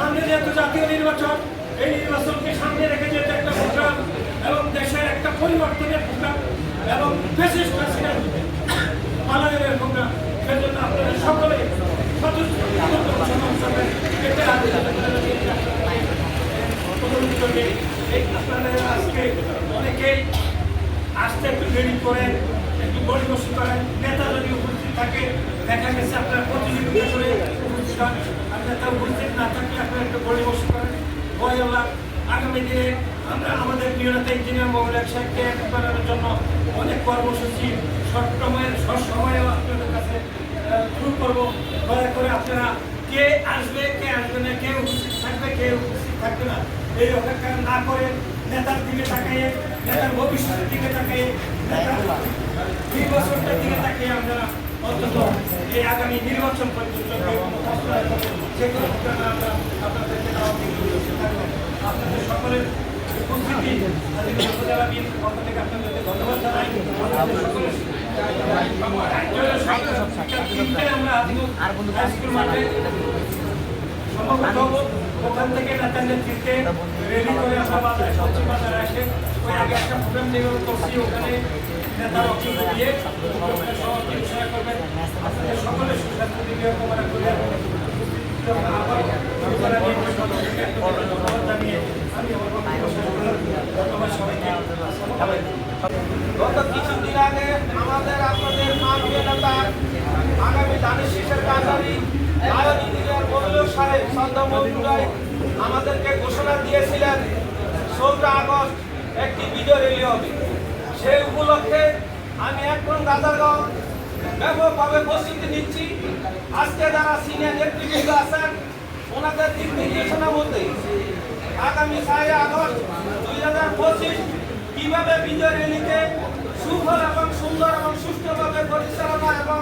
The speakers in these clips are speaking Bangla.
সামনে যেহেতু জাতীয় নির্বাচন, এই নির্বাচনকে সামনে রেখে যেতে একটা প্রোগ্রাম এবং দেশের একটা পরিবর্তনের প্রোগ্রাম এবং বিশিষ্ট হাসিনা পালানের প্রোগ্রাম, সেজন্য আপনারা সকলে আজকে অনেকেই আসতে একটু দেরি করেন একটু পরিবেশন করেন নেতা যদি উপস্থিত থাকে, দেখা গেছে আপনার প্রতিযোগিতা করে উপস্থিত আর নেতা উপস্থিত না থাকলে আপনারা একটু পরিবেশন বয়লা আগামী দিনে আমরা আমাদের প্রিয় ইঞ্জিনিয়ার মোহাম্মদ সাহেবকে করার জন্য অনেক কর্মসূচি শর্ট সময়ের শর্ট সময়েও আপনাদের কাছে শুরু করব। দয়া করে আপনারা কে আসবে কে আসবে না, কে উপস্থিত থাকবে, কে উপস্থিত থাকবে না, এই অপেক্ষা না করে নেতার দিকে তাকিয়ে নেতার ভবিষ্যতের দিকে তাকিয়ে নেতার নির্বাচনটার দিকে তাকিয়ে আমরা অন্তত এই আগামী নির্বাচন পর্যন্ত যেগুলো আমরা আপনাদেরকে। আপনাদের সকলের উপস্থিতি থেকে আপনাদেরকে ধন্যবাদ জানাই ওখান থেকে নেতার নেতৃত্বে রেলি করে আমরা বাজারে সবজি আগে একটা প্রোগ্রাম যেভাবে করছি ওখানে নেতার বক্তব্য দিয়ে ওখানে সভাপতি ঘোষণা করবেন আপনাদের সকলের সুস্বাস্থ্য দিকে কামনা করে আবার উপজেলা বিএনপির পক্ষ থেকে আপনাদের ধন্যবাদ জানিয়ে আমি আমার বক্তব্য শেষ করলাম ধন্যবাদ সবাইকে গত কিছুদিন আগে আমাদের আপনাদের মাননীয় নেতা আগামী ধানের শীষের কাছারি আয়ন ইঞ্জিনিয়ার সাহেব সন্ধ্যা আমাদেরকে ঘোষণা দিয়েছিলেন চৌঠা আগস্ট একটি বিজয় র্যালি হবে। সেই উপলক্ষে আমি এখন রাজারগাঁও ব্যাপকভাবে প্রস্তুতি নিচ্ছি। আজকে যারা সিনিয়র নেতৃবৃন্দ আছেন, ওনাদের নির্দেশনা মধ্যে আগামী ছয় আগস্ট দুই হাজার পঁচিশ কীভাবে বিজয় র্যালিকে সুফল এবং সুন্দর এবং সুষ্ঠুভাবে পরিচালনা এবং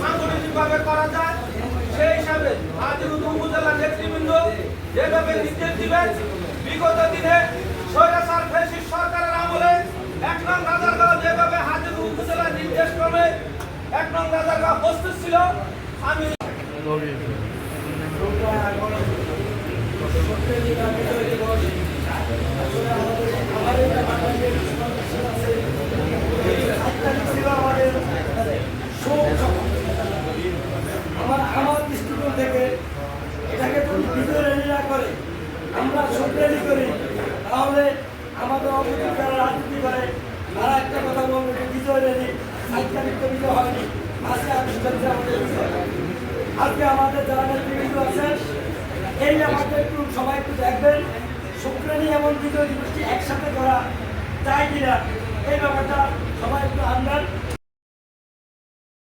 সাংগঠনিকভাবে করা যায়, সেই হিসাবে হাজিরুদ উপজেলা নেতৃবৃন্দ যেভাবে নির্দেশ দিবেন, বিগত দিনে স্বৈরাচার ফেসিস সরকারের আমলে এক নং রাজারগাঁও যেভাবে হাজির উপজেলা নির্দেশ ক্রমে এক নং রাজারগাঁও প্রস্তুত ছিল, আমি আমার আমার দৃষ্টিকোণ থেকে এটাকে যদি র্যালি না করে আমরা র্যালি করি তাহলে আমাদের অপোজিট যারা রাজনীতি করে তারা একটা কথা বলবে যে বিজয় সাংস্কৃতিক তো বিজয় হয়নি আজকে আজকে আমাদের যারা নেতৃবৃন্দ এই আমাকে একটু, সবাই একটু দেখবেন। শুক্রাণী এবং দ্বিতীয় দিবসটি একসাথে করা যায় কিনা, এই ব্যাপারটা সবাই একটু আনবেন।